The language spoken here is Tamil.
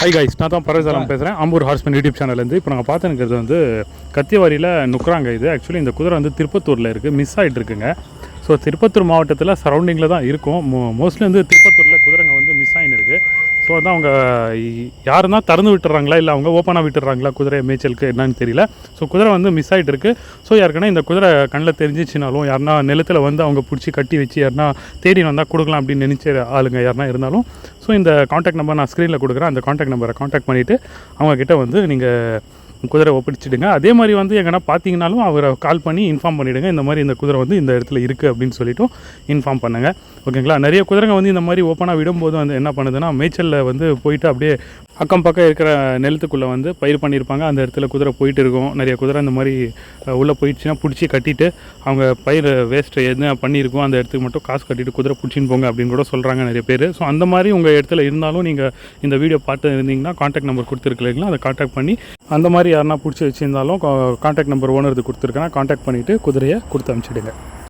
ஹை கைஸ் நான் தான் பரவசாலம் பேசுகிறேன் ஆம்பூர் ஹார்ஸ்மேன் யூடியூப் சேனல்லேருந்து. இப்போ நாங்கள் பார்த்துருக்கிறது வந்து கத்தியவாரியில் நுக்குறாங்க இது. ஆக்சுவலி இந்த குதிரை வந்து திருப்பத்தூரில் இருக்குது மிஸ் ஆகிட்டு இருக்குங்க ஸோ திருப்பத்தூர் மாவட்டத்தில் சரௌண்டிங்கில் தான் இருக்கும். மோ மோஸ்ட்லி வந்து திருப்பத்தூரில் ஆகின்னு ஸோ வந்து அவங்க யாருன்னா திறந்து விட்டுறாங்களா? இல்லை அவங்க ஓப்பனாக விட்டுறாங்களா? குதிரை மேய்ச்சலுக்கு என்னன்னு தெரியல. ஸோ குதிரை வந்து மிஸ் ஆகிட்டு இருக்கு ஸோ யாருக்குன்னா இந்த குதிரை கண்ணில் தெரிஞ்சிச்சுனாலும் யாருன்னா நிலத்தில் வந்து அவங்க பிடிச்சி கட்டி வச்சு யாருன்னா தேடி வந்தால் கொடுக்கலாம் அப்படின்னு நினச்ச ஆளுங்க யாருனா இருந்தாலும் ஸோ இந்த காண்டாக்ட் நம்பர் நான் ஸ்க்ரீனில் கொடுக்குறேன். அந்த காண்டாக்ட் நம்பரை காண்டாக்ட் பண்ணிவிட்டு அவங்கக்கிட்ட வந்து நீங்கள் குதிரை ஒப்படைச்சிடுங்க. அதே மாதிரி வந்து எங்கன்னா பார்த்தீங்கனாலும் அவரை கால் பண்ணி இன்ஃபார்ம் பண்ணிவிடுங்க இந்த மாதிரி இந்த குதிரை வந்து இந்த இடத்துல இருக்குது அப்படின்னு சொல்லிவிட்டு இன்ஃபார்ம் பண்ணுங்கள் ஓகேங்களா? நிறைய குதிரைங்க வந்து இந்த மாதிரி ஓப்பனாக விடும்போது வந்து என்ன பண்ணுதுன்னா மேய்ச்சலில் வந்து போயிட்டு அப்படியே அக்கம் பக்கம் இருக்கிற நிலத்துக்குள்ளே வந்து பயிர் பண்ணியிருப்பாங்க. அந்த இடத்துல குதிரை போயிட்டு இருக்கும். நிறைய குதிரை இந்த மாதிரி உள்ளே போயிடுச்சுன்னா பிடிச்சி கட்டிட்டு அவங்க பயிர் வேஸ்ட்டு என்ன பண்ணியிருக்கோம் அந்த இடத்துக்கு மட்டும் காசு கட்டிட்டு குதிரை பிடிச்சின்னு போங்க அப்படின்னு கூட சொல்கிறாங்க நிறைய பேர். ஸோ அந்த மாதிரி உங்கள் இடத்துல இருந்தாலும் நீங்கள் இந்த வீடியோ பார்த்து இருந்தீங்கன்னா காண்டாக்ட் நம்பர் கொடுத்துருக்கீங்களா அதை காண்டாக்ட் பண்ணி அந்த மாதிரி யாருன்னா பிடிச்சி வச்சுருந்தாலும் காண்டாக்ட் நம்பர் ஓனருக்கு கொடுத்துருக்கேன்னா காண்டாக்ட் பண்ணிவிட்டு குதிரையை கொடுத்து அனுப்பிச்சிடுங்க.